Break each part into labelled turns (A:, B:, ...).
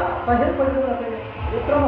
A: అసహ్యపడిన మిత్రమ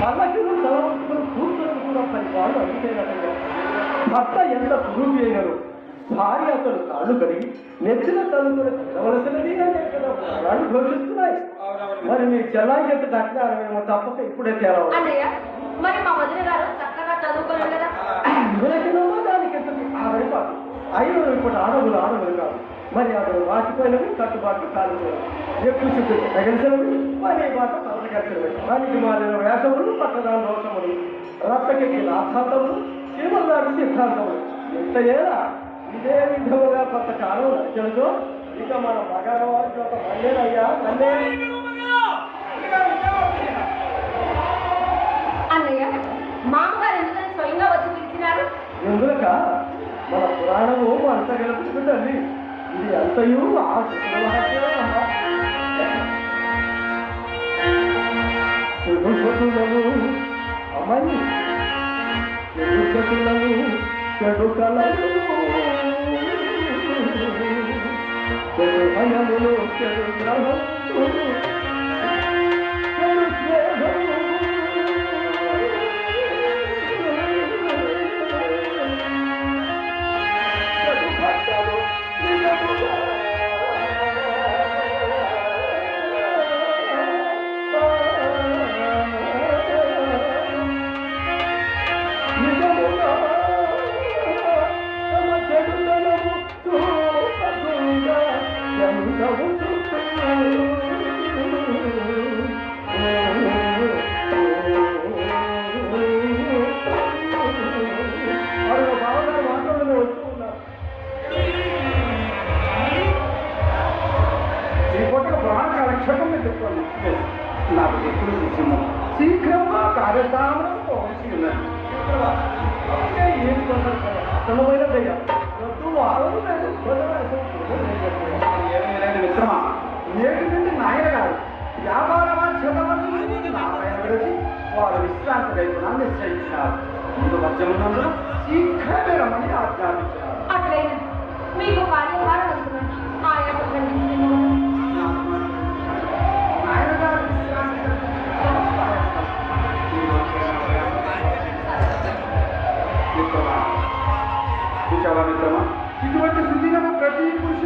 A: పల్లకిలో తలవంతుకుని కూర్చొని కూడా పది వాళ్ళు అడిగితేనటయ్యా భర్త ఎంత పురుగు అయినరు భార్య అతడు కాళ్ళు కడిగి నెత్తిన తల్లుకుని తినవలసినది అనే కదా ఘోషిస్తున్నాయి. మరి మీ చెల్లాయి ఎంత దక్కినారమేమో తప్పక ఇప్పుడే తేలవాలి.
B: అన్నయ్య మరి మా వదిన గారు చక్కగా చదువుకోలేదు కదా.
A: దానికి ఆవిడ పాటు అయిన ఇప్పుడు ఆడవులు ఆడవులు కాదు. మరి అతను వాసిపోయినవి కట్టుబాట్లు కాలిపోయారు ఎక్కువ చుట్టూ తగిలిసినవి మరి బాట పలకరిసినవి దానికి మారిన వేషములు పట్టదాన దోషములు రక్తకెక్కి లాభాంతములు శ్రీమల్లాడి సిద్ధాంతములు. ఎంత ఏలా ఇదే విధముగా కొంత కాలం నడిచడంతో ఇక మన మగవారికి ఒక మళ్ళేనయ్యా మళ్ళీ
B: అన్నయ్య మామగారు ఎందుకని స్వయంగా వచ్చి పిలిచినారు?
A: ఎందులక మన పురాణము అంత గెలుపుతుందండి ఇది అంతయు ఆ శుక్రవారమేనమ్మా. చెడుసతులను అమ్మాయి చెడుసతులను చెడు కలలు చెడు భయములు చెడు గ్రహములు
C: నాకు ఎప్పుడు చూసింది శీఘ్రంగా కార్యస్థానం పోవలసి ఉన్నది
A: ఏం
C: ఏమీ లేదు మిత్రమా నేటి నుండి నాయన గారు వ్యాపార బాధ్యతలను నారాయణ విడిచి వారు విశ్రాంతి వైపున నిశ్చయించారు ముందు మధ్యమునందు శీఘ్రమే రమని ఆజ్ఞాపించారు
B: అట్లయినా మీకు కార్యభారం వస్తుందని ఆయా
C: మిత్రమా? ఇటువంటి సుదినము ప్రతి పురుషులకు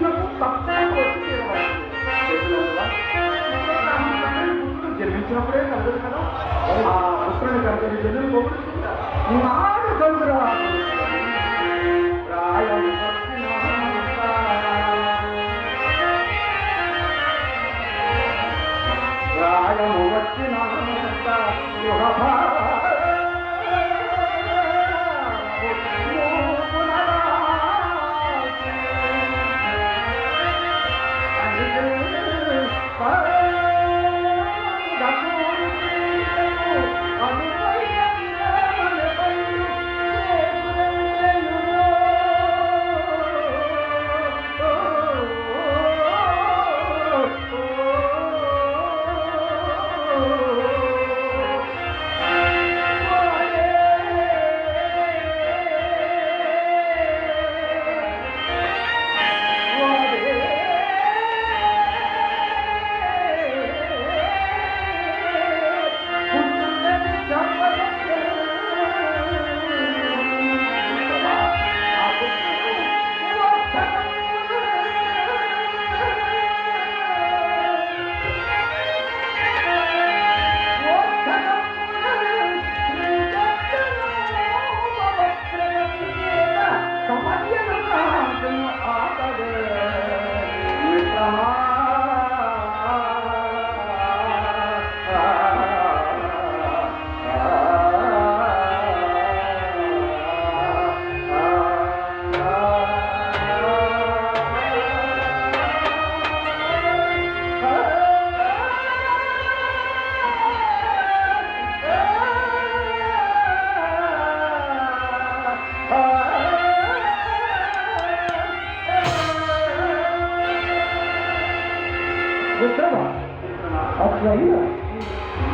A: అట్లయినా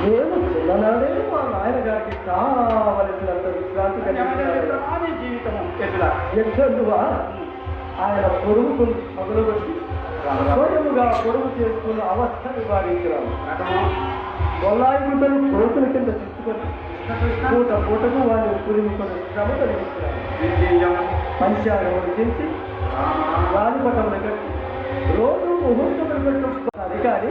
A: నేను చిన్ననాడే మా నాయన గారికి కావలసినంత విశ్రాంతి కలిగించాను
C: జీవితం ఎట్లా
A: ఎట్లందువా ఆయన పొరుగుకుని పగలగొట్టి స్వయముగా పొరుగు చేసుకున్న అవస్థ నివారించినాము కొల్లాయి గుడ్డలు కోతుల కింద తెచ్చుకొని పూట పూటకు వారిని పురిమికొని శ్రమ కలిగించినాము పంచాంగం రచించి రాజపటములు కట్టి రోజు ముహూర్తం పెట్టుకున్న అధికారి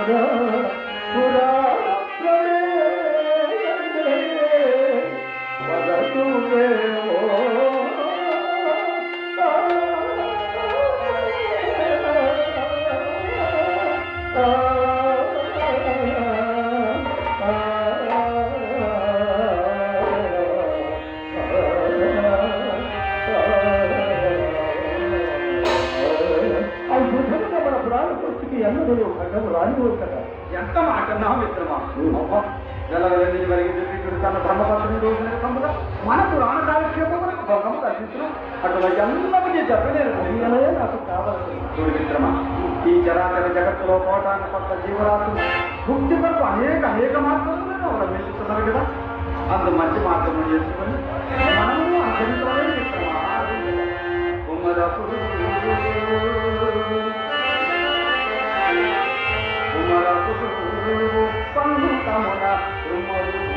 A: మద రాని కదా
C: ఎంత మాట అన్నావు మిత్రమా నెలవెల్లి వరకు చెప్పి తన ధర్మపత్ని రోజున తమ్ముద మన పురాణ కాలక్షేపములకు భంగము కల్పించిన అటువంటి అందరికీ చెప్పలేరు.
A: ఇలానే నాకు కావాల్సింది
C: చూడు మిత్రమా ఈ చరాచర జగత్తులో కోటాను కొత్త జీవరాశులు ముక్తి కొరకు అనేక అనేక మార్గాలను అవలంబిస్తున్నారు కదా. అందు మంచి మార్గం చేసుకొని మనము అనుసరించలే మిత్రమా. করব কামনা তোমার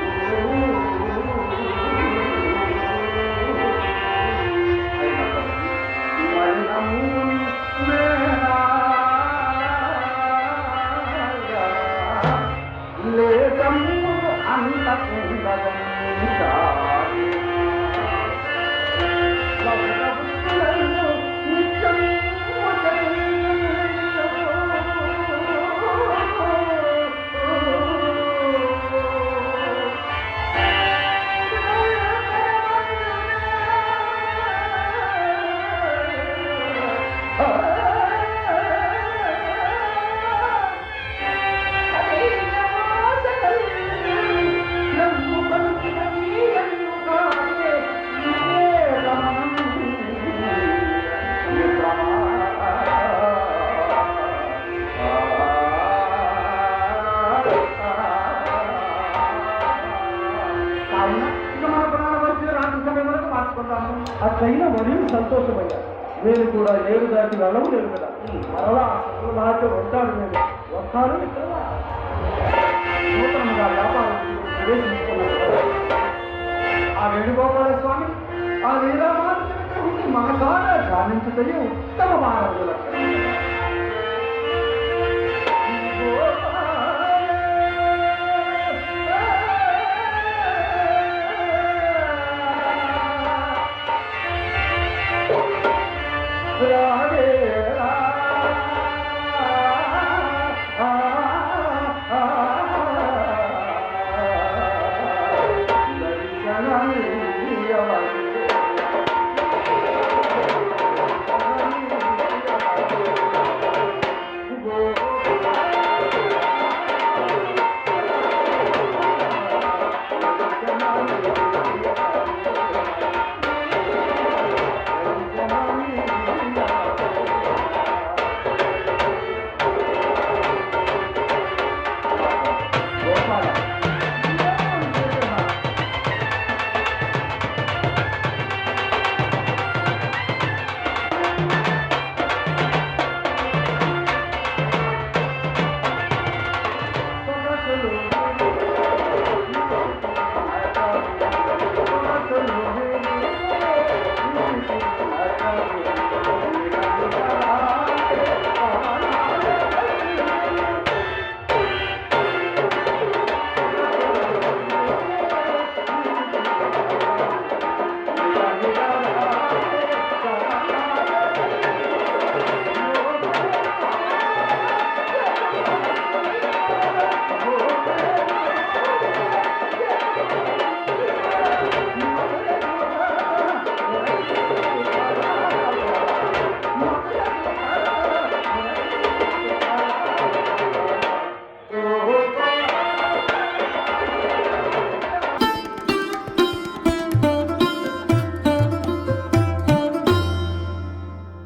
A: అట్లయినా మరియు సంతోషమయ్యా. నేను కూడా ఏడు దాటి వెళ్ళవు లేదు కదా. మరలా నాతో ఉంటాడు నేను. వస్తాను.
C: నూతనంగా వ్యాపారం ఆ వేణుగోపాల స్వామి ఆ లీలామానుషుని మనసారా ధ్యానించుటయు ఉత్తమ మానవుల